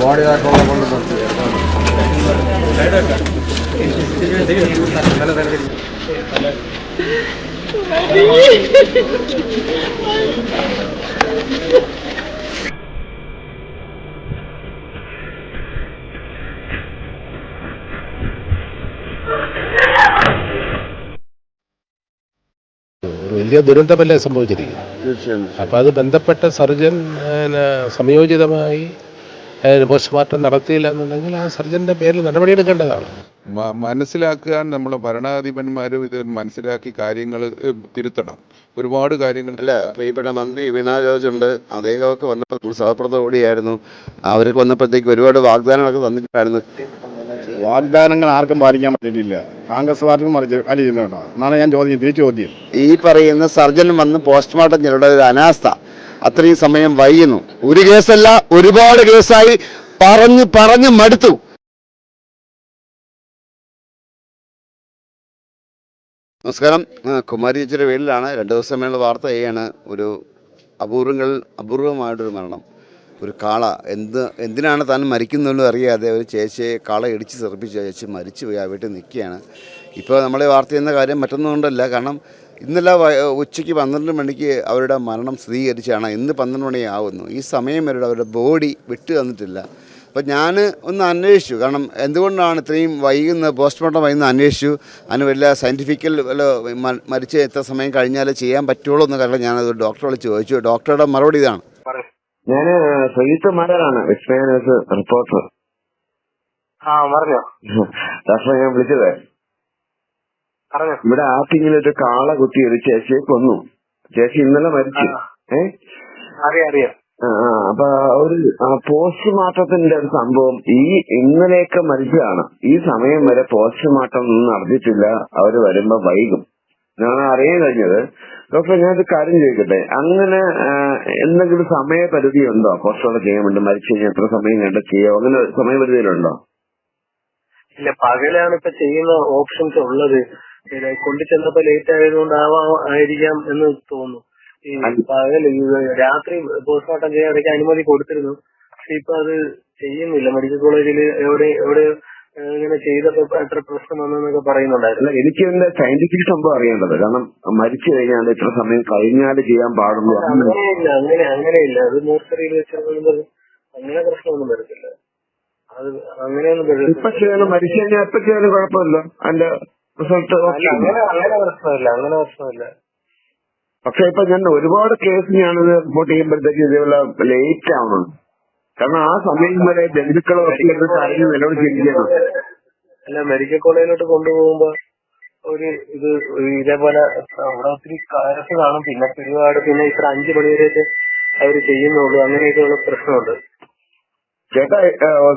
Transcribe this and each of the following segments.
Body ആയിട്ടുള്ള കൊണ്ട് നിർത്തി. ഒരു വലിയ ദുരന്തമല്ലേ സംഭവിച്ചിരിക്കുന്നത് തീർച്ചയായും. അപ്പോൾ അത് ബന്ധപ്പെട്ട സർജൻ സംയോജിതമായി പോസ്റ്റ്മോർട്ടം നടത്തിയില്ല എന്നുണ്ടെങ്കിൽ ആ സർജന്റെ പേരിൽ നടപടിയെടുക്കേണ്ടതാണ്. മനസ്സിലാക്കാൻ നമ്മൾ ഭരണാധിപന്മാരും ഇത് മനസ്സിലാക്കി കാര്യങ്ങൾ തിരുത്തണം. ഒരുപാട് കാര്യങ്ങൾ അല്ല പ്രിയപ്പെട്ട മന്ത്രി വീണ ജോർജ് ഉണ്ട് അദ്ദേഹമൊക്കെ വന്നപ്പോൾ സഹപ്രദോടിയായിരുന്നു അവർക്ക് വന്നപ്പോഴത്തേക്ക് ഒരുപാട് വാഗ്ദാനങ്ങളൊക്കെ തന്നിട്ടുണ്ടായിരുന്നു. വാഗ്ദാനങ്ങൾ ആർക്കും പാലിക്കാൻ പറ്റിയിട്ടില്ല. കോൺഗ്രസ് പാർട്ടിക്കും മറിച്ച് പാലിക്കുന്നുണ്ടോ എന്നാണ് ഞാൻ ചോദ്യം തിരിച്ചു ചോദ്യം. ഈ പറയുന്ന സർജൻ വന്ന് പോസ്റ്റ്മോർട്ടം ചെയ്യേണ്ട ഒരു അനാസ്ഥ. അത്രയും സമയം വൈകുന്നു. ഒരു കേസല്ല ഒരുപാട് കേസായി പറഞ്ഞു പറഞ്ഞു മടുത്തു. നമസ്കാരം. കുമാരി ചേച്ചിയുടെ വീട്ടിലാണ്. രണ്ട് ദിവസം മേലുള്ള വാർത്ത ചെയ്യാണ് ഒരു അപൂർവങ്ങൾ അപൂർവമായിട്ടൊരു മരണം. ഒരു കാള. എന്ത് എന്തിനാണ് താൻ മരിക്കുന്നതെന്ന് അറിയാതെ ഒരു ചേച്ചിയെ കാള ഇടിച്ച് തെറിപ്പിച്ച് ചേച്ചി മരിച്ചു പോയി ആ വീട്ടിൽ നിൽക്കുകയാണ്. ഇപ്പോൾ നമ്മളെ വാർത്ത ചെയ്യുന്ന കാര്യം മറ്റൊന്നുകൊണ്ടല്ല കാരണം ഇന്നലെ ഉച്ചയ്ക്ക് പന്ത്രണ്ട് മണിക്ക് അവരുടെ മരണം സ്ഥിരീകരിച്ചാണ്. ഇന്ന് പന്ത്രണ്ട് മണിയാവുന്നു. ഈ സമയം വരെ അവരുടെ ബോഡി വിട്ടു തന്നിട്ടില്ല. അപ്പോൾ ഞാൻ ഒന്ന് അന്വേഷിച്ചു. കാരണം എന്തുകൊണ്ടാണ് ഇത്രയും വൈകുന്ന പോസ്റ്റ്മോർട്ടം വൈകുന്ന അന്വേഷിച്ചു? അതിന് വല്ല സയന്റിഫിക്കൽ വല്ല മരിച്ച എത്ര സമയം കഴിഞ്ഞാലേ ചെയ്യാൻ പറ്റുള്ളൂ എന്ന് കാരണം ഞാനത് ഡോക്ടറോട് ചോദിച്ചു. ഡോക്ടറുടെ മറുപടി ഇതാണ്. ഞാൻ സയ്യിദ് മാരാണ് എക്സ്പീരിയൻസ് റിപ്പോർട്ടർ. ആ പറഞ്ഞോ. ഡോക്ടറെ ഞാൻ വിളിച്ചത്. ഇവിടെ ആറ്റിങ്ങിൽ ഒരു കാള കുത്തി ഒരു ചേച്ചിയെ കൊന്നു. ചേച്ചി ഇന്നലെ മരിച്ചു. ഏ? അറിയാം അറിയാം. അപ്പൊ ഒരു പോസ്റ്റ്മോർട്ടത്തിന്റെ ഒരു സംഭവം ഈ ഇന്നലെയൊക്കെ മരിച്ചതാണ്. ഈ സമയം വരെ പോസ്റ്റ്മോർട്ടം ഒന്നും നടന്നിട്ടില്ല. അവർ വരുമ്പോ വൈകും. ഞാൻ അറിയാൻ കഴിഞ്ഞത്. ഡോക്ടർ ഞാനൊരു കാര്യം ചോദിക്കട്ടെ? അങ്ങനെ എന്തെങ്കിലും സമയപരിധി ഉണ്ടോ? കുറച്ചുകൂടെ ചെയ്യാൻ വേണ്ടി മരിച്ചു കഴിഞ്ഞാൽ എത്ര സമയം കണ്ട് ചെയ്യോ? അങ്ങനെ സമയപരിധിയിലുണ്ടോ? ഇല്ല പകലാണ് ഇപ്പൊ ചെയ്യുന്ന ഓപ്ഷൻസ് ഉള്ളത്. കൊണ്ടു ചെന്നപ്പോ ലേറ്റ് ആയതുകൊണ്ടാവാം ആയിരിക്കാം എന്ന് തോന്നുന്നു. ഈ പകൽ രാത്രി പോസ്റ്റ്മോർട്ടം ചെയ്യാൻ ഇടയ്ക്ക് അനുമതി കൊടുത്തിരുന്നു. പക്ഷെ ഇപ്പൊ അത് ചെയ്യുന്നില്ല. മെഡിക്കൽ കോളേജിൽ എവിടെ എവിടെ ഇങ്ങനെ ചെയ്തപ്പോ എത്ര പ്രശ്നം വന്നെന്നൊക്കെ പറയുന്നുണ്ടായിരുന്നു. എനിക്ക് ഇതിന്റെ സയന്റിഫിക് സംഭവം അറിയേണ്ടത്. കാരണം മരിച്ചു കഴിഞ്ഞാൽ ഇത്ര സമയം കഴിഞ്ഞാൽ ചെയ്യാൻ പാടുള്ളൂ അങ്ങനെ അങ്ങനെയില്ല അങ്ങനെ അങ്ങനെയില്ല. അത് മോർച്ചറിയിൽ വെച്ചൊന്നും അങ്ങനെ പ്രശ്നമൊന്നും വരത്തില്ല. അത് അങ്ങനെയൊന്നും വരത്തില്ല. ഇപ്പൊ ചെയ്യണം മരിച്ചു കഴിഞ്ഞാൽ എപ്പൊ ചെയ്യാനും കുഴപ്പമില്ല. അതിന്റെ റിസൾട്ട് അങ്ങനെ അങ്ങനെ പ്രശ്നമില്ല അങ്ങനെ പ്രശ്നമില്ല. പക്ഷെ ഇപ്പൊ ഞാൻ ഒരുപാട് കേസ് ഞാനിത് റിപ്പോർട്ട് ചെയ്യുമ്പോഴത്തേക്ക് ഇതേപോലെ ലേറ്റ് ആവുന്നുണ്ട്. കാരണം ആ സമയം വരെ ബന്ധുക്കളോ ഒക്കെ ഇത് കരഞ്ഞ് നിലവിളിച്ചിരിക്കണം അല്ല മെഡിക്കൽ കോളേജിലോട്ട് കൊണ്ടുപോകുമ്പോ ഒരു ഇത് ഇതേപോലെ അവിടെ ഒത്തിരി കാരസ് കാണും. പിന്നെ ഒരുപാട് പിന്നെ ഇത്ര അഞ്ചു മണി വരെയൊക്കെ അവർ ചെയ്യുന്നുള്ളൂ. അങ്ങനെയൊക്കെയുള്ള പ്രശ്നമുണ്ട്. ചേട്ടാ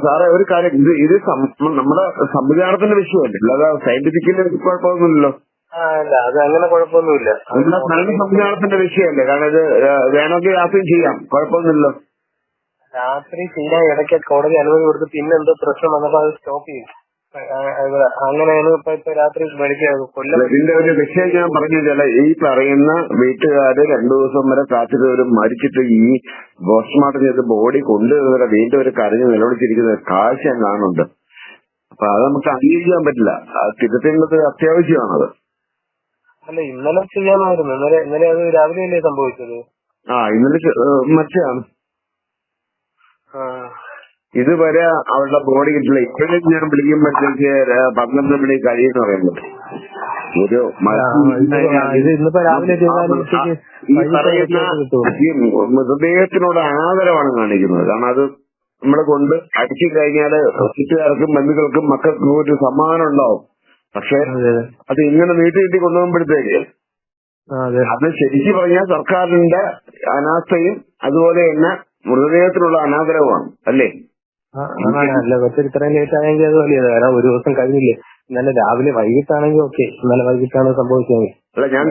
സാറേ ഒരു കാര്യം. ഇത് ഇത് നമ്മുടെ സംവിധാനത്തിന്റെ വിഷയമല്ലേ? അല്ലാതെ സയന്റിഫിക്കലി കുഴപ്പമൊന്നുമില്ലല്ലോ. അല്ല അത് അങ്ങനെ കുഴപ്പമൊന്നുമില്ല. നല്ല സംവിധാനത്തിന്റെ വിഷയമല്ലേ? കാരണം ഇത് വേണമെങ്കിൽ രാത്രിയും ചെയ്യാം. കുഴപ്പമൊന്നുമില്ലല്ലോ. രാത്രി ചെയ്യാൻ ഇടയ്ക്ക് കോടതി അനുമതി കൊടുത്ത് പിന്നെ എന്തോ പ്രശ്നം വന്നപ്പോ അത് സ്റ്റോപ്പ് ചെയ്യും അങ്ങനെയാണ് ഇപ്പൊ ഇപ്പൊ രാത്രി മെഡിക്കൽ കൊല്ലം ഇതിന്റെ ഒരു വിഷയം ഞാൻ പറഞ്ഞില്ല ഈ പറയുന്ന വീട്ടുകാര് രണ്ടു ദിവസം വരെ കാത്തിട്ട് മരിച്ചിട്ട് ഈ പോസ്റ്റ്മോർട്ടം ചെയ്ത് ബോഡി കൊണ്ടുവരെ വീണ്ടും ഒരു കരഞ്ഞ് നിലവിളിച്ചിരിക്കുന്ന കാഴ്ച ഞാൻ കാണുന്നുണ്ട്. അപ്പൊ അത് നമുക്ക് അംഗീകരിക്കാൻ പറ്റില്ല. തിരുത്തേണ്ടത് അത്യാവശ്യമാണത്. അല്ല ഇന്നലെ ചെയ്യാമായിരുന്നു ഇന്നലെ ഇന്നലെ അത് രാവിലെ അല്ലേ സംഭവിച്ചത്? ആ ഇന്നലെ മറ്റേ മറ്റാണ് ഇതുവരെ അവളുടെ ബോഡി കിട്ടില്ല. ഇപ്പോഴും ഞാൻ വിളിക്കുമ്പോഴത്തേക്ക് പന്ത്രണ്ട് മണി കഴിയെന്ന് പറയുന്നത് ഒരു ഈ പറയുന്ന കിട്ടും. ആദരവാണ് കാണിക്കുന്നത്. കാരണം അത് നമ്മളെ കൊണ്ട് അടിച്ചു കഴിഞ്ഞാൽ ചുറ്റുകാർക്കും ബന്ധുക്കൾക്കും മക്കൾക്കും ഒരു സമ്മാനം ഉണ്ടാവും. പക്ഷെ അത് ഇങ്ങനെ നീട്ടി നീട്ടി കൊണ്ടുപോകുമ്പോഴത്തേക്ക് അതെ. അത് ശരിക്കും പറഞ്ഞാൽ സർക്കാരിന്റെ അനാസ്ഥയും അതുപോലെ തന്നെ മൃതദേഹത്തിനുള്ള അനാഗ്രഹമാണ് അല്ലേ? പക്ഷെ ഇത്രയും ലേറ്റ് ആയെങ്കിൽ അത് വലിയത് കാരണം ഒരു ദിവസം കഴിഞ്ഞില്ലേ? ഇന്നലെ രാവിലെ വൈകിട്ടാണെങ്കിൽ ഓക്കെ ഇന്നലെ വൈകിട്ടാണ് സംഭവിച്ചത്. അല്ല ഞാൻ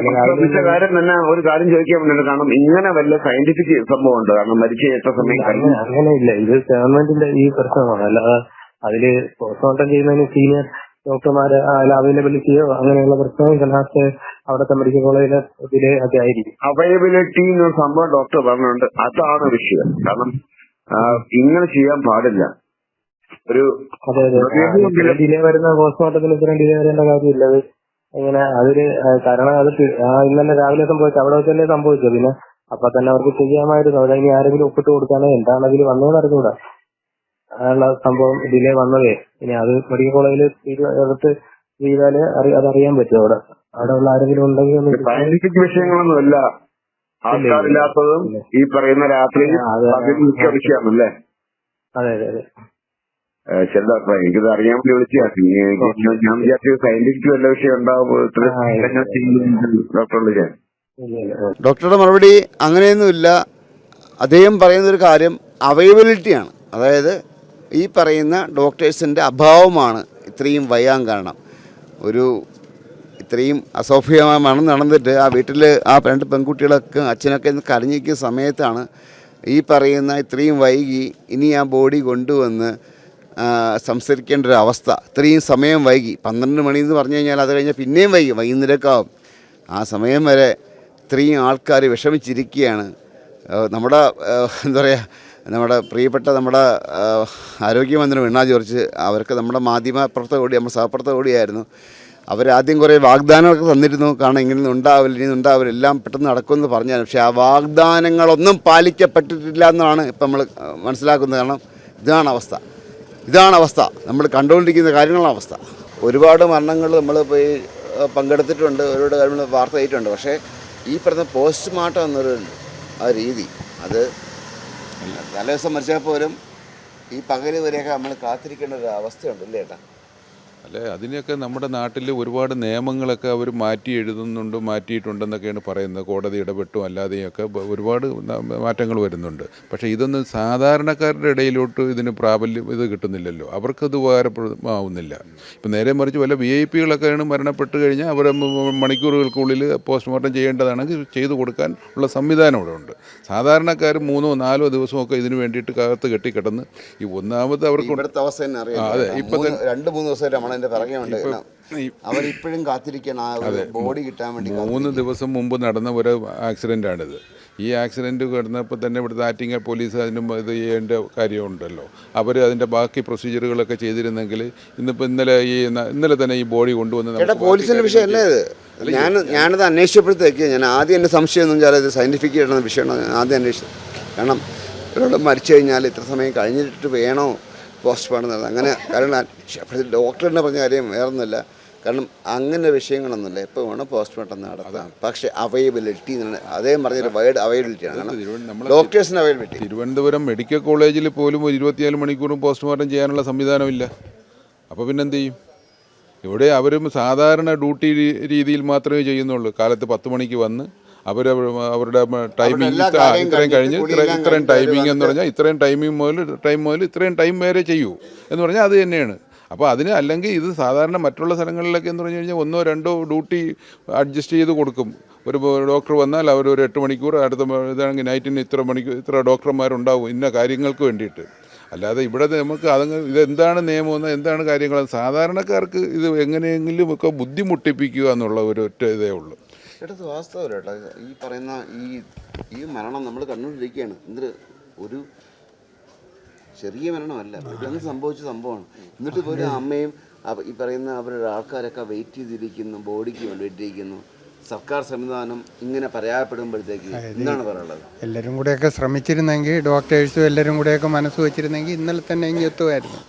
കാര്യം തന്നെ ഒരു കാര്യം ചോദിക്കാൻ വേണ്ടിയിട്ട് കാരണം ഇങ്ങനെ വല്ല സയന്റിഫിക് സംഭവം ഉണ്ട് കാരണം മരിച്ച ഏറ്റ സമയം അങ്ങനെ ഇല്ല. ഇത് ഗവൺമെന്റിന്റെ ഈ പ്രശ്നമാണ്. അല്ലാതെ അതിൽ പോസ്റ്റ്മോർട്ടം ചെയ്യുന്നതിന് സീനിയർ ഡോക്ടർമാര് അവൈലബിലിറ്റിയോ അങ്ങനെയുള്ള പ്രശ്നങ്ങൾ ലാസ്റ്റ് അവിടുത്തെ മെഡിക്കൽ കോളേജിലെ ഒക്കെ ആയിരിക്കും. അവൈലബിലിറ്റി എന്ന് സംഭവം ഡോക്ടർ പറഞ്ഞുണ്ട് അതാണ് വിഷയം. കാരണം ഇങ്ങനെ ചെയ്യാൻ പാടില്ല. ഒരു അതെ അതെ. ഡിലേ വരുന്ന പോസ്റ്റ്മോർട്ടത്തിന് ഇത്രയും ഡിലേ വരേണ്ട കാര്യമില്ല. അത് ഇങ്ങനെ അതൊരു കാരണം അത് ഇന്നലെ രാവിലെ സംഭവിച്ചു അവിടെ തന്നെ സംഭവിച്ചു പിന്നെ അപ്പൊ തന്നെ അവർക്ക് ചെയ്യാമായിരുന്നു. അവിടെ ഇനി ആരെങ്കിലും ഒപ്പിട്ട് കൊടുക്കാനോ എന്താണെങ്കിലും വന്നോ അറിഞ്ഞൂടാ. അങ്ങനെയുള്ള സംഭവം ഡിലേ വന്നതേ. ഇനി അത് മെഡിക്കൽ കോളേജിൽ എടുത്ത് ചെയ്താൽ അത് അറിയാൻ പറ്റും അവിടെ. അവിടെ ഉള്ള ആരെങ്കിലും ഉണ്ടെങ്കിൽ സയന്റിഫിക് വിഷയങ്ങളൊന്നുമല്ല ആൾക്കാരില്ലാത്തതും ഈ പറയുന്ന രാത്രി ആ, അതെ. അതെ അതെ അതെ. ചെറുതാ എനിക്കിത് അറിയാൻ വേണ്ടി വിളിച്ചാക്കി ഞാൻ വിചാരിച്ചു സയന്റിഫിക് വല്ല വിഷയം ഉണ്ടാവും ഇല്ല ഇല്ല. ഡോക്ടറുടെ മറുപടി അങ്ങനെയൊന്നുമില്ല. അദ്ദേഹം പറയുന്നൊരു കാര്യം അവൈലബിലിറ്റിയാണ്. അതായത് ഈ പറയുന്ന ഡോക്ടേഴ്സിന്റെ അഭാവമാണ് ഇത്രയും വയ്യാൻ കാരണം. ഒരു ഇത്രയും അസൗഭ്യമായ മണം നടന്നിട്ട് ആ വീട്ടിൽ ആ രണ്ട് പെൺകുട്ടികളൊക്കെ അച്ഛനൊക്കെ കരഞ്ഞിരിക്കുന്ന സമയത്താണ് ഈ പറയുന്ന ഇത്രയും വൈകി ഇനി ആ ബോഡി കൊണ്ടുവന്ന് സംസാരിക്കേണ്ട ഒരു അവസ്ഥ. ഇത്രയും സമയം വൈകി. പന്ത്രണ്ട് മണി എന്ന് പറഞ്ഞു കഴിഞ്ഞാൽ അത് കഴിഞ്ഞാൽ പിന്നെയും വൈകി. വൈകുന്നേരക്കാവും. ആ സമയം വരെ ഇത്രയും ആൾക്കാർ വിഷമിച്ചിരിക്കുകയാണ്. നമ്മുടെ എന്താ പറയുക നമ്മുടെ പ്രിയപ്പെട്ട നമ്മുടെ ആരോഗ്യമന്ത്രി വീണ ജോർജ് അവർക്ക് നമ്മുടെ മാധ്യമ പ്രവർത്തക കൂടി നമ്മുടെ സഹപ്രവർത്തക കൂടിയായിരുന്നു. അവരാദ്യം കുറേ വാഗ്ദാനങ്ങളൊക്കെ തന്നിരുന്നു. കാരണം ഇങ്ങനെ ഉണ്ടാവില്ല ഇനി ഉണ്ടാവില്ല എല്ലാം പെട്ടെന്ന് നടക്കുമെന്ന് പറഞ്ഞാൽ പക്ഷേ ആ വാഗ്ദാനങ്ങളൊന്നും പാലിക്കപ്പെട്ടിട്ടില്ല എന്നാണ് ഇപ്പം നമ്മൾ മനസ്സിലാക്കുന്നത്. കാരണം ഇതാണ് അവസ്ഥ. ഇതാണ് അവസ്ഥ. നമ്മൾ കണ്ടുകൊണ്ടിരിക്കുന്ന കാര്യങ്ങളാണ് അവസ്ഥ. ഒരുപാട് മരണങ്ങൾ നമ്മൾ പോയി പങ്കെടുത്തിട്ടുണ്ട്. ഒരുപാട് കാര്യങ്ങൾ വാർത്ത ചെയ്തിട്ടുണ്ട് പക്ഷേ ഈ പറഞ്ഞ പോസ്റ്റ്മോർട്ടം എന്നൊരു ആ രീതി അത് തലേദിവസം മരിച്ചാൽ പോലും ഈ പകൽ വരെയൊക്കെ നമ്മൾ കാത്തിരിക്കേണ്ട ഒരു അവസ്ഥയുണ്ട് അല്ലേ ഏട്ടാ? അല്ലെ? അതിനെയൊക്കെ നമ്മുടെ നാട്ടിൽ ഒരുപാട് നിയമങ്ങളൊക്കെ അവർ മാറ്റി എഴുതുന്നുണ്ട് മാറ്റിയിട്ടുണ്ടെന്നൊക്കെയാണ് പറയുന്നത്. കോടതി ഇടപെട്ടും അല്ലാതെയൊക്കെ ഒരുപാട് മാറ്റങ്ങൾ വരുന്നുണ്ട്. പക്ഷേ ഇതൊന്നും സാധാരണക്കാരുടെ ഇടയിലോട്ട് ഇതിന് പ്രാബല്യം ഇത് കിട്ടുന്നില്ലല്ലോ. അവർക്കത് ഉപകാരപ്രദമാവുന്നില്ല. ഇപ്പം നേരെ മറിച്ച് വല്ല വി ഐ പികളൊക്കെയാണ് മരണപ്പെട്ട് കഴിഞ്ഞാൽ അവരെ മണിക്കൂറുകൾക്കുള്ളിൽ പോസ്റ്റ്മോർട്ടം ചെയ്യേണ്ടതാണെങ്കിൽ ചെയ്തു കൊടുക്കാൻ ഉള്ള സംവിധാനം ഇവിടെ ഉണ്ട്. സാധാരണക്കാർ മൂന്നോ നാലോ ദിവസമൊക്കെ ഇതിന് വേണ്ടിയിട്ട് കാലത്ത് കെട്ടിക്കിടന്ന് ഈ ഒന്നാമത് അവർക്ക് അതെ. ഇപ്പം രണ്ട് മൂന്ന് ദിവസമായിട്ട് നമ്മളതിന്റെ പിറകെ ഉണ്ട്. അവരിപ്പോഴും കാത്തിരിക്കണം ആ ഒരു ബോഡി കിട്ടാൻ വേണ്ടി മൂന്ന് ദിവസം മുമ്പ് നടന്ന ഒരു ആക്സിഡന്റാണിത് ഈ ആക്സിഡന്റ് കിടന്നപ്പോൾ തന്നെ ഇവിടുത്തെ ആറ്റിങ്ങൽ പോലീസ് അതിന് ഇത് ചെയ്യേണ്ട കാര്യമുണ്ടല്ലോ. അവർ അതിന്റെ ബാക്കി പ്രൊസീജിയറുകളൊക്കെ ചെയ്തിരുന്നെങ്കിൽ ഇന്നിപ്പോൾ ഇന്നലെ ഈ ഇന്നലെ തന്നെ ഈ ബോഡി കൊണ്ടുവന്ന് പോലീസിന്റെ വിഷയം അല്ലേ ഇത്? ഞാൻ ഞാനത് അന്വേഷിച്ചപ്പോഴത്തേക്ക് ഞാൻ ആദ്യം എന്റെ സംശയം എന്ന് വെച്ചാൽ ഇത് സയന്റിഫിക് ആയിട്ടുള്ള വിഷയമാണ്. ആദ്യം അന്വേഷിച്ചത് കാരണം ഒരാൾ മരിച്ചു കഴിഞ്ഞാൽ ഇത്ര സമയം കഴിഞ്ഞിട്ട് വേണോ പോസ്റ്റ്മോർട്ടം നടന്നത് അങ്ങനെ കാരണം അപ്പോഴത്തെ ഡോക്ടറിനെ പറഞ്ഞ കാര്യം വേറൊന്നുമില്ല. കാരണം അങ്ങനെ വിഷയങ്ങളൊന്നുമില്ല. എപ്പോൾ വേണം പോസ്റ്റ് പോസ്റ്റ്മോർട്ടം നടത്താം. പക്ഷേ അവൈലബിലിറ്റി അദ്ദേഹം പറഞ്ഞൊരു വൈഡ് അവൈലബിലിറ്റിയാണ് കാരണം ഡോക്ടേഴ്സിന് അവൈലബിലിറ്റി. തിരുവനന്തപുരം മെഡിക്കൽ കോളേജിൽ പോലും ഒരു ഇരുപത്തിനാല് മണിക്കൂറും പോസ്റ്റ്മോർട്ടം ചെയ്യാനുള്ള സംവിധാനമില്ല. അപ്പോൾ പിന്നെന്ത് ചെയ്യും? ഇവിടെ അവരും സാധാരണ ഡ്യൂട്ടി രീതിയിൽ മാത്രമേ ചെയ്യുന്നുള്ളൂ. കാലത്ത് പത്ത് മണിക്ക് വന്ന് അവർ അവരുടെ ടൈമിംഗ് ഇത്രയും കഴിഞ്ഞ് ഇത്രയും ടൈമിംഗ് എന്ന് പറഞ്ഞാൽ ഇത്രയും ടൈമിംഗ് മുതൽ ടൈം മുതൽ ഇത്രയും ടൈം വരെ ചെയ്യൂ എന്ന് പറഞ്ഞാൽ അത് തന്നെയാണ്. അപ്പോൾ അതിന് അല്ലെങ്കിൽ ഇത് സാധാരണ മറ്റുള്ള സ്ഥലങ്ങളിലൊക്കെ എന്ന് പറഞ്ഞു കഴിഞ്ഞാൽ ഒന്നോ രണ്ടോ ഡ്യൂട്ടി അഡ്ജസ്റ്റ് ചെയ്ത് കൊടുക്കും. ഒരു ഡോക്ടർ വന്നാൽ അവർ ഒരു എട്ട് മണിക്കൂർ അടുത്ത ഇതാണെങ്കിൽ നൈറ്റിന് ഇത്ര മണിക്കൂർ ഇത്ര ഡോക്ടർമാരുണ്ടാവും ഇന്ന കാര്യങ്ങൾക്ക് വേണ്ടിയിട്ട്. അല്ലാതെ ഇവിടെ നമുക്ക് അതങ്ങ് ഇതെന്താണ് നിയമമെന്ന് എന്താണ് കാര്യങ്ങൾ? സാധാരണക്കാർക്ക് ഇത് എങ്ങനെയെങ്കിലും ഒക്കെ ബുദ്ധിമുട്ടിപ്പിക്കുക എന്നുള്ള ഒരു ഒറ്റ ഇതേ ഉള്ളൂ. ചേട്ടത് വാസ്തവം കേട്ടോ ഈ പറയുന്ന ഈ ഈ മരണം നമ്മൾ കണ്ടുകൊണ്ടിരിക്കുകയാണ്. എന്നിട്ട് ഒരു ചെറിയ മരണമല്ല പെട്ടെന്ന് സംഭവിച്ച സംഭവമാണ്. എന്നിട്ട് ഒരു അമ്മയും ഈ പറയുന്ന അവരുടെ ആൾക്കാരൊക്കെ വെയിറ്റ് ചെയ്തിരിക്കുന്നു ബോഡിക്ക് വേണ്ടി വെയിറ്റ് ചെയ്യിക്കുന്നു സർക്കാർ സംവിധാനം ഇങ്ങനെ പരാജയപ്പെടുമ്പോഴത്തേക്ക് എന്താണ് പറയാനുള്ളത്? എല്ലാവരും കൂടെയൊക്കെ ശ്രമിച്ചിരുന്നെങ്കിൽ ഡോക്ടേഴ്സും എല്ലാവരും കൂടെയൊക്കെ മനസ്സ് വെച്ചിരുന്നെങ്കിൽ ഇന്നലെ തന്നെ ഇങ്ങ് എത്തുമായിരുന്നു.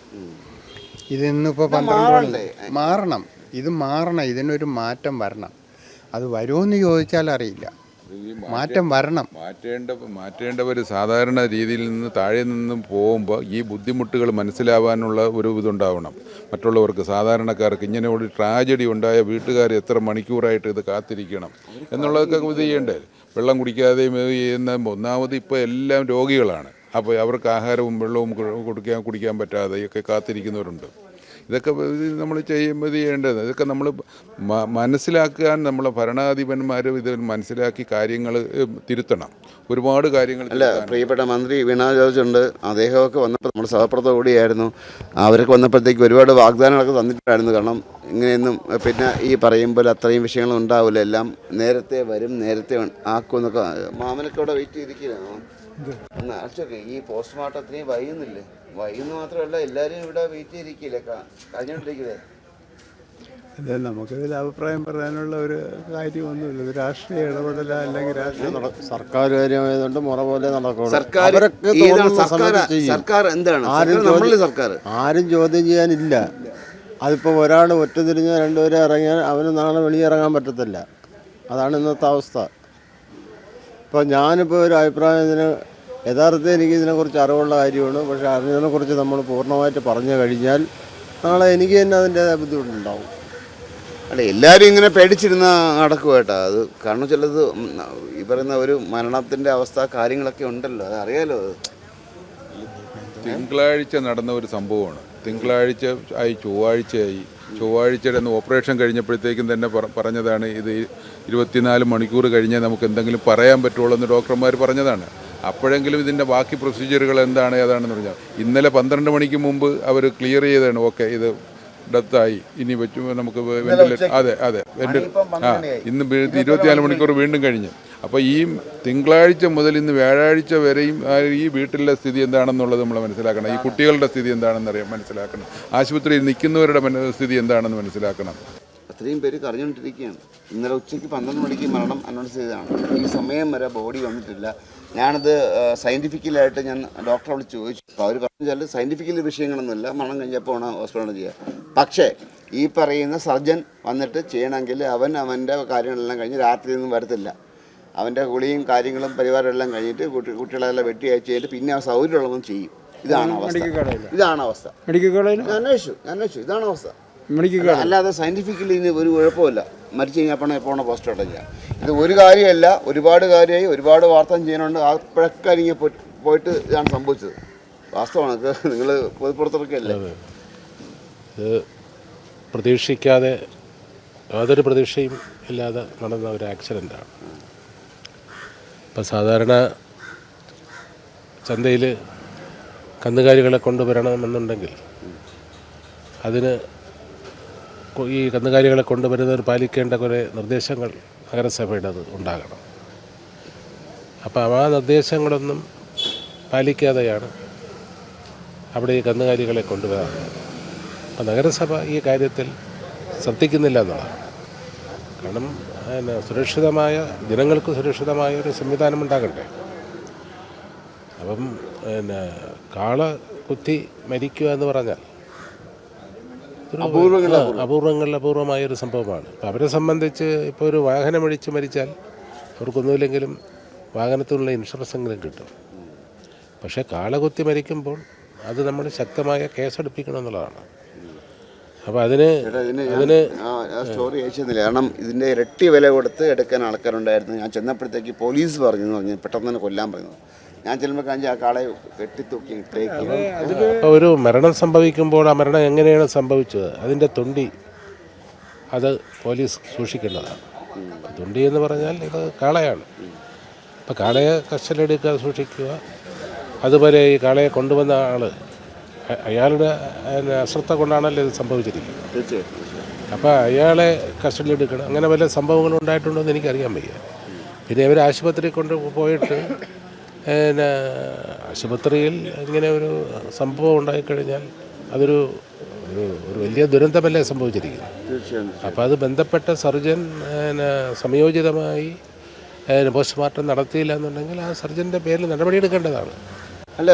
ഇത് ഇന്നിപ്പോൾ പന്ത്രണ്ട് മാറണം. ഇത് മാറണം. ഇതിനൊരു മാറ്റം വരണം. അത് വരുമെന്ന് ചോദിച്ചാൽ അറിയില്ല. മാറ്റം വരണം. മാറ്റേണ്ട മാറ്റേണ്ടവർ സാധാരണ രീതിയിൽ നിന്ന് താഴെ നിന്നും പോകുമ്പോൾ ഈ ബുദ്ധിമുട്ടുകൾ മനസ്സിലാവാനുള്ള ഒരു ഇതുണ്ടാവണം. മറ്റുള്ളവർക്ക് സാധാരണക്കാർക്ക് ഇങ്ങനെ ഒരു ട്രാജഡി ഉണ്ടായ വീട്ടുകാർ എത്ര മണിക്കൂറായിട്ട് ഇത് കാത്തിരിക്കണം എന്നുള്ളതൊക്കെ ഇത് ചെയ്യേണ്ടേ? വെള്ളം കുടിക്കാതെയും ഇത് ചെയ്യുന്ന ഒന്നാമത് ഇപ്പോൾ എല്ലാം രോഗികളാണ്. അപ്പോൾ അവർക്ക് ആഹാരവും വെള്ളവും കൊടുക്കാൻ കുടിക്കാൻ പറ്റാതെയൊക്കെ കാത്തിരിക്കുന്നവരുണ്ട്. ഇതൊക്കെ നമ്മൾ ചെയ്യുമ്പോൾ ഇത് ചെയ്യേണ്ടത് ഇതൊക്കെ നമ്മൾ മനസ്സിലാക്കാൻ നമ്മളെ ഭരണാധിപന്മാർ ഇത് മനസ്സിലാക്കി കാര്യങ്ങൾ തിരുത്തണം. ഒരുപാട് കാര്യങ്ങൾ അല്ല പ്രിയപ്പെട്ട മന്ത്രി വീണ ജോർജ് ഉണ്ട് അദ്ദേഹമൊക്കെ വന്നപ്പോൾ നമ്മൾ സഹപ്രദം കൂടിയായിരുന്നു. അവരൊക്കെ വന്നപ്പോഴത്തേക്ക് ഒരുപാട് വാഗ്ദാനങ്ങളൊക്കെ തന്നിട്ടുണ്ടായിരുന്നു. കാരണം ഇങ്ങനെയൊന്നും പിന്നെ ഈ പറയുമ്പോൾ അത്രയും വിഷയങ്ങൾ ഉണ്ടാവില്ല. എല്ലാം നേരത്തെ വരും നേരത്തെ ആക്കുമെന്നൊക്കെ മാമനൊക്കെ അവിടെ വെയിറ്റ് ചെയ്തിരിക്കുകയാണോ? ഈ പോസ്റ്റ്മോർട്ടത്തിന് വൈകുന്നില്ലേ? വൈകുന്നു മാത്രമല്ല എല്ലാവരും ഇവിടെ വെയിറ്റ് ചെയ്തിരിക്കില്ലേ? കഴിഞ്ഞോണ്ടിരിക്കില്ലേ? അതെ നമുക്കിതിൽ അഭിപ്രായം പറയാനുള്ള ഒരു കാര്യമൊന്നുമില്ല. ഇത് രാഷ്ട്രീയ ഇടപെടല അല്ലെങ്കിൽ രാഷ്ട്രീയ സർക്കാർ കാര്യമായതുകൊണ്ട് മുറ പോലെ നടക്കുള്ളൂ സർക്കാർ ഏതാണ് സർക്കാർ? സമയത്ത് ചെയ്യും. സർക്കാർ ആരും ചോദ്യം- ചെയ്യാനില്ല. അതിപ്പോൾ ഒരാൾ ഒറ്റ തിരിഞ്ഞ് രണ്ടുപേരെ ഇറങ്ങിയാൽ അവന് നാളെ വെളിയിറങ്ങാൻ പറ്റത്തില്ല. അതാണ് ഇന്നത്തെ അവസ്ഥ. ഇപ്പോൾ ഞാനിപ്പോൾ ഒരു അഭിപ്രായം ഇതിന് യഥാർത്ഥത്തിൽ എനിക്ക് ഇതിനെക്കുറിച്ച് അറിവുള്ള കാര്യമാണ്. പക്ഷെ അതിനെക്കുറിച്ച് നമ്മൾ പൂർണമായിട്ട് പറഞ്ഞു കഴിഞ്ഞാൽ നാളെ എനിക്ക് തന്നെ അതിന്റേതായ ബുദ്ധിമുട്ടുണ്ടാവും. അല്ല എല്ലാവരും ഇങ്ങനെ പേടിച്ചിരുന്ന നടക്കും കേട്ടോ. അത് കാരണം ചിലത് ഈ പറയുന്ന ഒരു മരണത്തിന്റെ അവസ്ഥ കാര്യങ്ങളൊക്കെ ഉണ്ടല്ലോ. അത് അറിയാലോ അത്. തിങ്കളാഴ്ച നടന്ന ഒരു സംഭവമാണ്. തിങ്കളാഴ്ച ആയി ചൊവ്വാഴ്ചയായി ചൊവ്വാഴ്ചയുടെ ഓപ്പറേഷൻ കഴിഞ്ഞപ്പോഴത്തേക്കും തന്നെ പറഞ്ഞതാണ് ഇത് ഇരുപത്തിനാല് മണിക്കൂർ കഴിഞ്ഞേ നമുക്ക് എന്തെങ്കിലും പറയാൻ പറ്റുള്ളൂ എന്ന് ഡോക്ടർമാർ പറഞ്ഞതാണ്. അപ്പോഴെങ്കിലും ഇതിന്റെ ബാക്കി പ്രൊസീജിയറുകൾ എന്താണ് ഏതാണെന്ന് പറഞ്ഞാൽ ഇന്നലെ പന്ത്രണ്ട് മണിക്ക് മുമ്പ് അവർ ക്ലിയർ ചെയ്തതാണ് ഓക്കെ ഇത് ഡെത്തായി. ഇനി വെച്ചു നമുക്ക് വെന്റിലേറ്റർ അതെ അതെ. ആ ഇന്ന് ഇരുപത്തിനാല് മണിക്കൂർ വീണ്ടും കഴിഞ്ഞ്. അപ്പോൾ ഈ തിങ്കളാഴ്ച മുതൽ ഇന്ന് വ്യാഴാഴ്ച വരെയും ആ ഈ വീട്ടിലെ സ്ഥിതി എന്താണെന്നുള്ളത് നമ്മൾ മനസ്സിലാക്കണം. ഈ കുട്ടികളുടെ സ്ഥിതി എന്താണെന്ന് അറിയാം മനസ്സിലാക്കണം. ആശുപത്രിയിൽ നിൽക്കുന്നവരുടെ സ്ഥിതി എന്താണെന്ന് മനസ്സിലാക്കണം. അത്രയും പേര് കറിഞ്ഞുകൊണ്ടിരിക്കുകയാണ് ഇന്നലെ ഉച്ചയ്ക്ക് പന്ത്രണ്ട് മണിക്ക് മരണം അനൗൺസ് ചെയ്തതാണ്. ഈ സമയം വരെ ബോഡി വന്നിട്ടില്ല. ഞാനത് സയന്റിഫിക്കലായിട്ട് ഞാൻ ഡോക്ടറെ വിളിച്ച് ചോദിച്ചു. അപ്പോൾ അവർ പറഞ്ഞാൽ സയന്റിഫിക്കൽ വിഷയങ്ങളൊന്നുമില്ല. മണം കഴിഞ്ഞപ്പോൾ ആണ് ഹോസ്പിറ്റലിൽ ചെയ്യുക പക്ഷേ ഈ പറയുന്ന സർജൻ വന്നിട്ട് ചെയ്യണമെങ്കിൽ അവൻ അവന്റെ കാര്യങ്ങളെല്ലാം കഴിഞ്ഞ് രാത്രിയൊന്നും വരത്തില്ല. അവന്റെ കുളിയും കാര്യങ്ങളും പരിവാരമെല്ലാം കഴിഞ്ഞിട്ട് കുട്ടി കുട്ടികളെല്ലാം വെട്ടി അയച്ചു കഴിഞ്ഞിട്ട് പിന്നെ ആ സൗകര്യമുള്ളതും ചെയ്യും. ഇതാണ് അവസ്ഥ. ഇതാണ് അവസ്ഥ. മെഡിക്കൽ കോളേജിൽ ഞാൻ അന്വേഷിച്ചു ഞാൻ അന്വേഷിച്ചു. ഇതാണ് അവസ്ഥ. മെഡിക്കൽ അല്ല- അല്ലാതെ സയന്റിഫിക്കലി ഇനി ഒരു കുഴപ്പമില്ല മരിച്ചു കഴിഞ്ഞാൽ പോണ പോണ പോസ്റ്റ് ചെയ്യാം. ഇത് ഒരു കാര്യമല്ല ഒരുപാട് കാര്യമായി ഒരുപാട് വാർത്ത ചെയ്യാനുണ്ട് അപ്പോഴൊക്കെ ഇങ്ങനെ പോയിട്ട് ഇതാണ് സംഭവിച്ചത്. വാസ്തവമാണ് നിങ്ങൾ പൊതുപ്പുറത്തിറക്കല്ലേ ഇത് പ്രതീക്ഷിക്കാതെ യാതൊരു പ്രതീക്ഷയും ഇല്ലാതെ നടന്ന ഒരു ആക്സിഡന്റാണ് ഇപ്പം സാധാരണ ചന്തയിൽ കന്നുകാലികളെ കൊണ്ടുവരണമെന്നുണ്ടെങ്കിൽ അതിന് ഈ കന്നുകാലികളെ കൊണ്ടുവരുന്നവർ പാലിക്കേണ്ട കുറേ നിർദ്ദേശങ്ങൾ നഗരസഭയുടെ അത് ഉണ്ടാകണം. അപ്പോൾ ആ നിർദ്ദേശങ്ങളൊന്നും പാലിക്കാതെയാണ് അവിടെ ഈ കന്നുകാലികളെ കൊണ്ടുവരാറുള്ളത്. അപ്പം നഗരസഭ ഈ കാര്യത്തിൽ ശ്രദ്ധിക്കുന്നില്ല എന്നുള്ളതാണ്. കാരണം പിന്നെ സുരക്ഷിതമായ ജനങ്ങൾക്ക് സുരക്ഷിതമായ ഒരു സംവിധാനം ഉണ്ടാകണ്ടേ? അപ്പം പിന്നെ കാള കുത്തി മരിക്കുക എന്ന് പറഞ്ഞാൽ അപൂർവങ്ങളിൽ അപൂർവമായ ഒരു സംഭവമാണ്. അവരെ സംബന്ധിച്ച് ഇപ്പോൾ ഒരു വാഹനമൊഴിച്ച് മരിച്ചാൽ അവർക്കൊന്നുമില്ലെങ്കിലും വാഹനത്തിനുള്ള ഇൻഷുറൻസ് എങ്കിലും കിട്ടും. പക്ഷേ കാളകുത്തി മരിക്കുമ്പോൾ അത് നമ്മൾ ശക്തമായ കേസെടുപ്പിക്കണം എന്നുള്ളതാണ് അപ്പോൾ അതിന് അതിന് സ്റ്റോറി അയച്ചെന്നില്ല കാരണം ഇതിന്റെ ഇരട്ടി വില കൊടുത്ത് എടുക്കാൻ ആൾക്കാരുണ്ടായിരുന്നു. ഞാൻ ചെന്നപ്പോഴത്തേക്ക് പോലീസ് പറഞ്ഞു പറഞ്ഞു പെട്ടെന്ന് തന്നെ കൊല്ലാൻ പറഞ്ഞു. ഞാൻ ചെല്ലുമ്പോൾ കാണിച്ച് ആ കാളെ കെട്ടിത്തൂക്കി ഇട്ടേക്ക്. ഒരു മരണം സംഭവിക്കുമ്പോൾ ആ മരണം എങ്ങനെയാണ് സംഭവിച്ചത്? അതിന്റെ തൊണ്ടി അത് പോലീസ് സൂക്ഷിക്കേണ്ടതാണ്. തൊണ്ടി എന്ന് പറഞ്ഞാൽ ഇത് കാളയാണ്. അപ്പോൾ കാളയെ കസ്റ്റഡിയെടുക്കുക സൂക്ഷിക്കുക. അതുപോലെ ഈ കാളയെ കൊണ്ടുവന്ന ആൾ അയാളുടെ പിന്നെ അശ്രദ്ധ കൊണ്ടാണല്ലോ ഇത് സംഭവിച്ചിരിക്കുന്നത്. തീർച്ചയായിട്ടും. അപ്പോൾ അയാളെ കസ്റ്റഡിയിൽ എടുക്കണം അങ്ങനെ വല്ല സംഭവങ്ങളും ഉണ്ടായിട്ടുണ്ടോ എന്ന് എനിക്കറിയാൻ വയ്യ. പിന്നെ ഇവർ ആശുപത്രി കൊണ്ട് പോയിട്ട് പിന്നെ ആശുപത്രിയിൽ ഇങ്ങനെ ഒരു സംഭവം ഉണ്ടായിക്കഴിഞ്ഞാൽ അതൊരു ഒരു ഒരു വലിയ ദുരന്തമല്ലേ സംഭവിച്ചിരിക്കുന്നത്. തീർച്ചയായും അപ്പോൾ അത് ബന്ധപ്പെട്ട സർജൻ പിന്നെ സംയോജിതമായി പോസ്റ്റ്മോർട്ടം നടത്തിയില്ല എന്നുണ്ടെങ്കിൽ ആ സർജന്റെ പേരിൽ നടപടിയെടുക്കേണ്ടതാണ്. അല്ല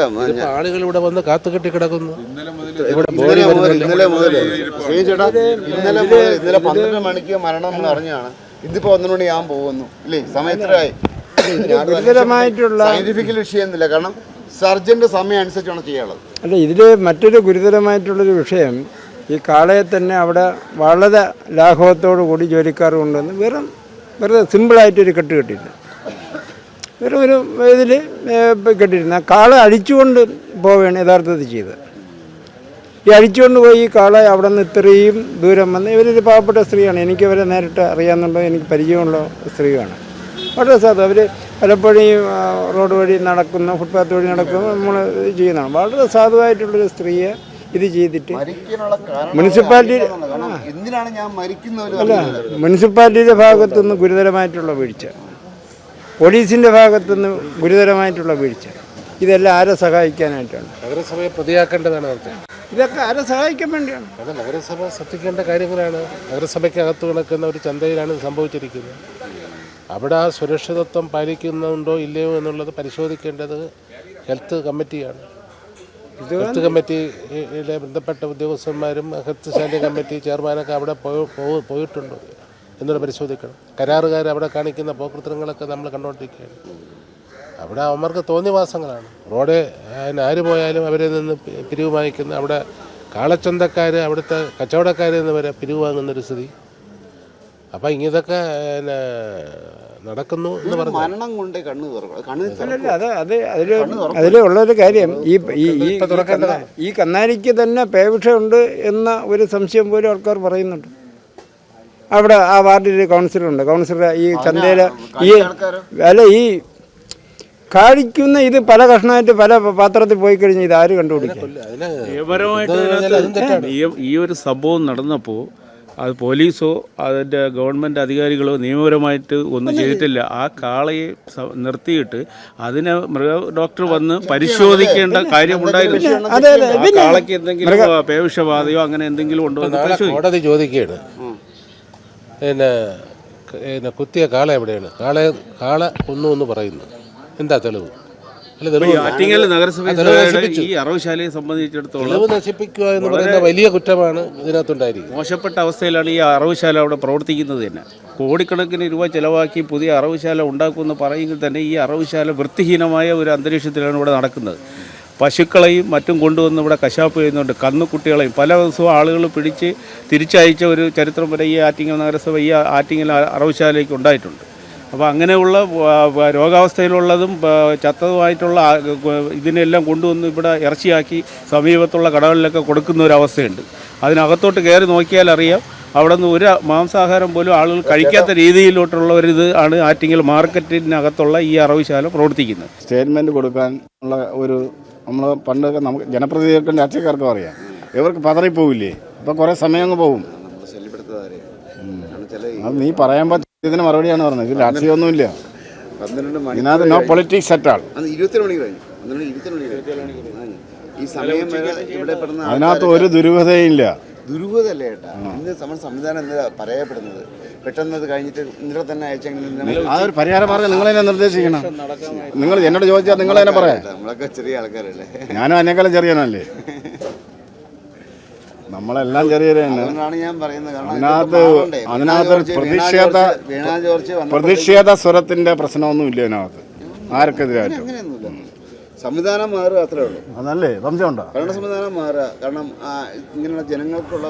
ആളുകൾ ഇവിടെ വന്ന് കാത്തുകെട്ടി കിടക്കുന്നു ഇവിടെ ഇന്നലെ മുതൽ ഇന്നലെ മുതൽ. ശ്രീ ചേട്ടാ ഇന്നലെ ഇന്നലെ പന്ത്രണ്ട് മണിക്ക് മരണം എന്ന് അറിഞ്ഞാണ് ഇതിപ്പോ മണി ഞാൻ പോകുന്നു. ഇല്ലേ? സമയത്തിലായി ഗുരുതരമായിട്ടുള്ള സയന്റിഫിക്കൽ വിഷയമൊന്നുമില്ല. കാരണം സർജന്റെ സമയം അനുസരിച്ചാണ് ചെയ്യാനുള്ളത്. അല്ല ഇതിൽ മറ്റൊരു ഗുരുതരമായിട്ടുള്ളൊരു വിഷയം ഈ കാളയെ തന്നെ അവിടെ വളരെ ലാഘവത്തോടു കൂടി ജോലിക്കാർ കൊണ്ടുവന്ന് വെറും വെറുതെ സിമ്പിളായിട്ടൊരു കെട്ട് കെട്ടിയിരുന്നു വെറും ഒരു ഇതിൽ കെട്ടിയിരുന്ന കാള അഴിച്ചുകൊണ്ട് പോവുകയാണ് യഥാർത്ഥത്തിൽ ചെയ്തത്. ഈ അഴിച്ചുകൊണ്ട് പോയി ഈ കാള അവിടെ നിന്ന് ഇത്രയും ദൂരം വന്ന് ഇവരൊരു പാവപ്പെട്ട സ്ത്രീയാണ്. എനിക്കവരെ നേരിട്ട് അറിയാമെന്നുള്ളത് എനിക്ക് പരിചയമുള്ള സ്ത്രീയാണ്. വളരെ സാധു അവർ പലപ്പോഴും ഈ, റോഡ് വഴി നടക്കുന്ന ഫുട്പാത്ത് വഴി നടക്കുന്ന നമ്മൾ ചെയ്യുന്നതാണ്. വളരെ സാധുവായിട്ടുള്ളൊരു സ്ത്രീയെ ഇത് ചെയ്തിട്ട് മുനിസിപ്പാലിറ്റി എന്തിനാണ് ഞാൻ മരിക്കുന്നത് അല്ല മുനിസിപ്പാലിറ്റിയുടെ ഭാഗത്തുനിന്ന് ഗുരുതരമായിട്ടുള്ള വീഴ്ച. പോലീസിന്റെ ഭാഗത്തുനിന്ന് ഗുരുതരമായിട്ടുള്ള വീഴ്ച. ഇതെല്ലാം ആരെ സഹായിക്കാനായിട്ടാണ്? നഗരസഭയെ പ്രതിയാക്കേണ്ടതാണ് ഇതൊക്കെ ആരെ സഹായിക്കാൻ വേണ്ടിയാണ്? അത് നഗരസഭ ശ്രദ്ധിക്കേണ്ട കാര്യങ്ങളാണ്. നഗരസഭയ്ക്കകത്ത് കിടക്കുന്ന ഒരു ചന്തയിലാണ് ഇത് സംഭവിച്ചിരിക്കുന്നത്. അവിടെ ആ സുരക്ഷിതത്വം പാലിക്കുന്നുണ്ടോ ഇല്ലയോ എന്നുള്ളത് പരിശോധിക്കേണ്ടത് ഹെൽത്ത് കമ്മിറ്റിയാണ്. ഹെൽത്ത് കമ്മിറ്റിയിലെ ബന്ധപ്പെട്ട ഉദ്യോഗസ്ഥന്മാരും ഹെൽത്ത് സ്റ്റാൻഡിംഗ് കമ്മിറ്റി ചെയർമാനൊക്കെ അവിടെ പോയിട്ടുണ്ടോ എന്നുള്ളത് പരിശോധിക്കണം. കരാറുകാർ അവിടെ കാണിക്കുന്ന പോക്കൃത്തരങ്ങളൊക്കെ നമ്മൾ കണ്ടുകൊണ്ടിരിക്കുകയാണ് അവിടെ അവന്മാർക്ക് തോന്നിവാസങ്ങളാണ്. റോഡ് ആര് പോയാലും അവരിൽ നിന്ന് പിരിവ് വാങ്ങിക്കുന്ന അവിടെ കാളച്ചന്തക്കാർ അവിടുത്തെ കച്ചവടക്കാരിൽ നിന്ന് വരെ പിരിവ് വാങ്ങുന്നൊരു സ്ഥിതി. അപ്പം പിന്നെ നടക്കുന്നു എന്ന് പറഞ്ഞു? മരണം കൊണ്ട് കണ്ണു തുറക്കും. കണ്ണു അല്ലല്ല അത് അത് അതിൽ അതിലുള്ളൊരു കാര്യം. ഈ ഈ ഈ ഈ കന്ന- ഈ കന്നാലിക്ക് തന്നെ പേവിഷമുണ്ട് എന്ന ഒരു സംശയം പോലും ആൾക്കാർ പറയുന്നുണ്ട്. അവിടെ ആ വാർഡിൽ കൗൺസിലറുണ്ട്. കൗൺസിലർ ഈ ചന്തയിൽ ഈ അല്ല ഈ കാണിക്കുന്ന ഇത് പല കഷ്ണമായിട്ട് പല പാത്രത്തിൽ പോയി കഴിഞ്ഞാൽ ഇത് ആര് കണ്ടുപിടിക്കും? ഈ ഒരു സംഭവം നടന്നപ്പോൾ അത് പോലീസോ അതിന്റെ ഗവൺമെന്റ് അധികാരികളോ നിയമപരമായിട്ട് ഒന്നും ചെയ്തിട്ടില്ല. ആ കാളയെ നിർത്തിയിട്ട് അതിനെ മൃഗ ഡോക്ടർ വന്ന് പരിശോധിക്കേണ്ട കാര്യമുണ്ടായിരുന്നു അതെ, അതെ, ആ കാളയ്ക്ക് എന്തെങ്കിലും പേവിഷബാധയോ അങ്ങനെ എന്തെങ്കിലും ഉണ്ടോ എന്ന് പരിശോധിക്കും. കോടതി ചോദിക്കുകയാണ്. പിന്നെ പിന്നെ കുത്തിയ കാള എവിടെയാണ്? കാള കാള കൊന്നു എന്ന് പറയുന്നു. എന്താ തെളിവ്? ആറ്റിങ്ങൽ ഈ അറവുശാലയെ സംബന്ധിച്ചിടത്തോളം തെളിവ് നശിപ്പിക്കുക എന്ന് പറയുന്ന വലിയ കുറ്റമാണ് ഇതിനകത്തുണ്ടായിരിക്കുന്നത്. മോശപ്പെട്ട അവസ്ഥയിലാണ് ഈ അറവുശാല അവിടെ പ്രവർത്തിക്കുന്നത് തന്നെ. കോടിക്കണക്കിന് രൂപ ചെലവാക്കി പുതിയ അറവുശാല ഉണ്ടാക്കുമെന്ന് പറയുമെങ്കിൽ തന്നെ ഈ അറവുശാല വൃത്തിഹീനമായ ഒരു അന്തരീക്ഷത്തിലാണ് ഇവിടെ നടക്കുന്നത്. പശുക്കളെയും മറ്റും കൊണ്ടുവന്ന് ഇവിടെ കശാപ്പ് ചെയ്യുന്നുണ്ട്. കന്നുകുട്ടികളെയും. പല ദിവസവും ആളുകൾ പിടിച്ച് തിരിച്ചയച്ച ഒരു ചരിത്രം വരെ ഈ ആറ്റിങ്ങൽ നഗരസഭ ഈ ആറ്റിങ്ങൽ അറവുശാലയ്ക്ക് ഉണ്ടായിട്ടുണ്ട്. അപ്പോൾ അങ്ങനെയുള്ള രോഗാവസ്ഥയിലുള്ളതും ചത്തതുമായിട്ടുള്ള ഇതിനെല്ലാം കൊണ്ടുവന്ന് ഇവിടെ ഇറച്ചിയാക്കി സമീപത്തുള്ള കടകളിലൊക്കെ കൊടുക്കുന്ന ഒരു അവസ്ഥയുണ്ട്. അതിനകത്തോട്ട് കയറി നോക്കിയാൽ അറിയാം അവിടെ നിന്ന് ഒരു മാംസാഹാരം പോലും ആളുകൾ കഴിക്കാത്ത രീതിയിലോട്ടുള്ള ഒരു ഇത് ആണ് ആറ്റിങ്ങൽ മാർക്കറ്റിനകത്തുള്ള ഈ അറവുശാല പ്രവർത്തിക്കുന്നത്. സ്റ്റേറ്റ്മെന്റ് കൊടുക്കാൻ ഉള്ള ഒരു നമ്മൾ പണ്ടൊക്കെ നമുക്ക് ജനപ്രതിനിധികൾക്കും രാഷ്ട്രീയക്കാർക്കും അറിയാം. ഇവർക്ക് പതറിപ്പോവില്ലേ? ഇപ്പം കുറേ സമയം അങ്ങ് പോകും നമ്മൾ ശല്യപ്പെടുത്താതെ ചില ഈ അത് നീ പറയാൻ പറ്റിയതിന് മറുപടിയാണ് പറഞ്ഞത്. ഇത് രാഷ്ട്രീയമൊന്നുമില്ല പന്ത്രണ്ട് മണി ഇതിനകത്ത് നോ പൊളിറ്റിക്സ് അറ്റാൾ അന്ന് ഇരുപത്തി മണി കഴിഞ്ഞു. പന്ത്രണ്ട് ഇരുപത്തി മണി കഴിഞ്ഞു. ഈ സമയം വരെ ഇവിടെ പെടുന്ന അതിനകത്ത് ഒരു ദുരൂഹതയും ഇല്ല ചേട്ടാ ഇന്ന് നമ്മുടെ സംവിധാനം എന്താ പറയപ്പെടുന്നത്? പെട്ടെന്ന് അത് കഴിഞ്ഞിട്ട് ഇന്നലെ തന്നെ അയച്ചെങ്കിൽ അതൊരു പരിഹാര മാർഗം നിങ്ങൾ തന്നെ നിർദ്ദേശിക്കണം. നിങ്ങൾ എന്നോട് ചോദിച്ചാൽ നിങ്ങൾ തന്നെ പറയാം. നമ്മളൊക്കെ ചെറിയ ആൾക്കാരല്ലേ? ഞാനും അതിനേക്കാളും ചെറിയനല്ലേ നമ്മളെല്ലാം ചെറിയ തന്നെ അതുകൊണ്ടാണ് ഞാൻ പറയുന്നത്. കാരണം അതിനകത്ത്? വീണ അതിനകത്ത് ജോർജ്, പ്രതിഷേധ ജോർജ് പ്രതിഷേധ സ്വരത്തിന്റെ പ്രശ്നമൊന്നും ഇല്ല അതിനകത്ത് ആർക്കെതിരായിട്ടും. അങ്ങനെയൊന്നുമില്ല സംവിധാനം മാറുക അത്രേ ഉള്ളൂ. അതല്ലേ? സംശയമുണ്ടോ ഭരണ സംവിധാനം മാറുക. കാരണം ആ, ഇങ്ങനെയുള്ള ജനങ്ങൾക്കുള്ള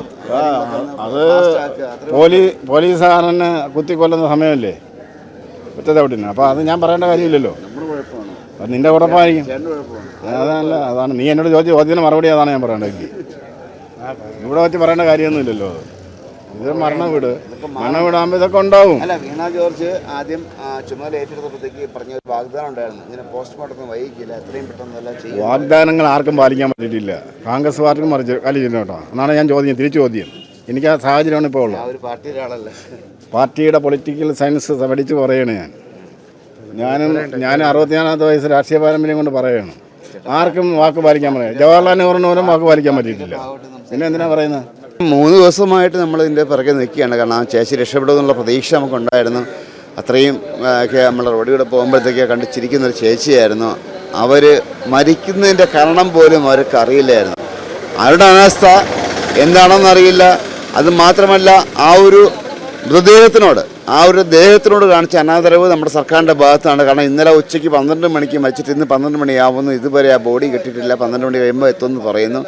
അത് fast ആക്കുക. അത്രേ പോലീ പോലീസുകാരനെ കുത്തിക്കൊല്ലുന്ന സമയമല്ലേ? ഒറ്റത്തവിട്ടിന് അപ്പോൾ അത് ഞാൻ പറയേണ്ട കാര്യമില്ലല്ലോ. നമ്മുടെ കുഴപ്പമാണ്. അത് നിന്റെ കുഴപ്പമായിരിക്കും. ചേട്ടന്റെ കുഴപ്പമാണ്. അതല്ല അതാണ്. നീ എന്നോട് ചോദിച്ച ചോദ്യത്തിന് മറുപടി അതാണ് ഞാൻ പറയേണ്ടത്. എനിക്ക് ഇവിടെ വെച്ച് പറയേണ്ട കാര്യമൊന്നുമില്ലല്ലോ. ഇത് മരണ വീട് മരണ വീടാകുമ്പോൾ ഇതൊക്കെ ഉണ്ടാവും. അല്ല വീണ ജോർജ് ആദ്യം ചുമതല ഏറ്റെടുത്തപ്പോഴത്തേക്ക് പറഞ്ഞ ഒരു വാഗ്ദാനം ഉണ്ടായിരുന്നു. ഇങ്ങനെ പോസ്റ്റ്മോർട്ടം വൈകിക്കില്ല എത്രയും പെട്ടെന്ന് എല്ലാം ചെയ്യും വാഗ്ദാനങ്ങൾ ആർക്കും പാലിക്കാൻ പറ്റിയിട്ടില്ല. കോൺഗ്രസ് പാർട്ടിക്ക് മറിച്ച് പാലിച്ചില്ല കേട്ടോ. എന്നാണ് ഞാൻ ചോദ്യം തിരിച്ചു ചോദ്യം. എനിക്ക് ആ സാഹചര്യമാണ് ഇപ്പോൾ ഉള്ളത്. ഒരു പാർട്ടിയുടെ ആളല്ല പാർട്ടിയുടെ പൊളിറ്റിക്കൽ സയൻസ് പഠിച്ച് പറയുകയാണ് ഞാൻ. ഞാനും ഞാൻ അറുപത്തിനാലാമത്തെ വയസ്സ് രാഷ്ട്രീയ പാരമ്പര്യം കൊണ്ട് പറയുകയാണ് ആർക്കും വാക്ക് പാലിക്കാൻ പറയാം ജവഹർലാൽ നെഹ്റുവിന് പോലും വാക്ക് പാലിക്കാൻ പറ്റിയിട്ടില്ല. പിന്നെ എന്തിനാ പറയുന്നത് മൂന്ന് ദിവസമായിട്ട് നമ്മൾ ഇതിന്റെ പിറകെ നിൽക്കുകയാണ്. കാരണം ആ ചേച്ചി രക്ഷപ്പെടുമെന്നുള്ള പ്രതീക്ഷ നമുക്കുണ്ടായിരുന്നു. അത്രയും ഒക്കെ നമ്മൾ റോഡിലൂടെ പോകുമ്പോഴത്തേക്ക് കണ്ട് ചിരിക്കുന്ന ഒരു ചേച്ചിയായിരുന്നു. അവർ മരിക്കുന്നതിന്റെ കാരണം പോലും അവർക്ക് അറിയില്ലായിരുന്നു. അവരുടെ അനാസ്ഥ എന്താണെന്നറിയില്ല. അത് മാത്രമല്ല ആ ഒരു മൃതദേഹത്തിനോട് ആ ഒരു ദേഹത്തിനോട് കാണിച്ച അനാദരവ് നമ്മുടെ സർക്കാരിന്റെ ഭാഗത്താണ്. കാരണം ഇന്നലെ ഉച്ചയ്ക്ക് പന്ത്രണ്ട് മണിക്ക് മരിച്ചിട്ട് ഇന്ന് പന്ത്രണ്ട് മണിയാവുന്നു. ഇതുവരെ ആ ബോഡി കിട്ടിയിട്ടില്ല. പന്ത്രണ്ട് മണി കഴിയുമ്പോൾ എത്തുമെന്ന് പറയുന്നു.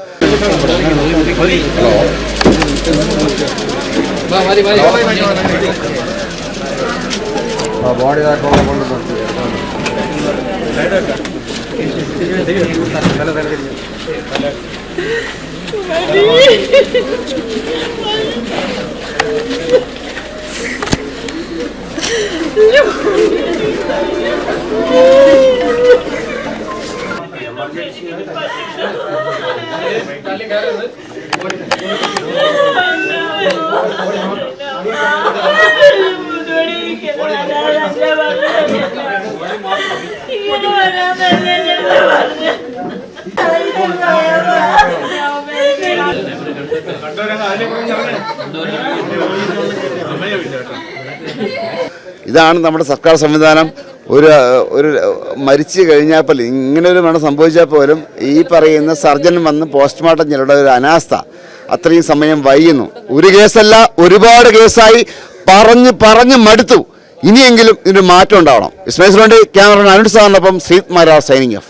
കണ്ടവരങ്ങ് അതിനെ കുറിച്ച് സമയമില്ല കേട്ടോ. ഇതാണ് നമ്മുടെ സർക്കാർ സംവിധാനം. ഒരു ഒരു മരിച്ചു കഴിഞ്ഞാൽ പോലും ഇങ്ങനെ ഒരു മരണം സംഭവിച്ചാൽ പോലും ഈ പറയുന്ന സർജൻ വന്ന് പോസ്റ്റ്മോർട്ടം ചെയ്യേണ്ട ഒരു അനാസ്ഥ. അത്രയും സമയം വൈകുന്നു ഒരു കേസല്ല ഒരുപാട് കേസായി പറഞ്ഞ് പറഞ്ഞ് മടുത്തു. ഇനിയെങ്കിലും ഇതിന് മാറ്റം ഉണ്ടാവണം. ഇസ്മൈൽ ക്യാമറ അനുസാറിനൊപ്പം ശ്രീത് മാരാർ സൈനിങ് ഓഫ്.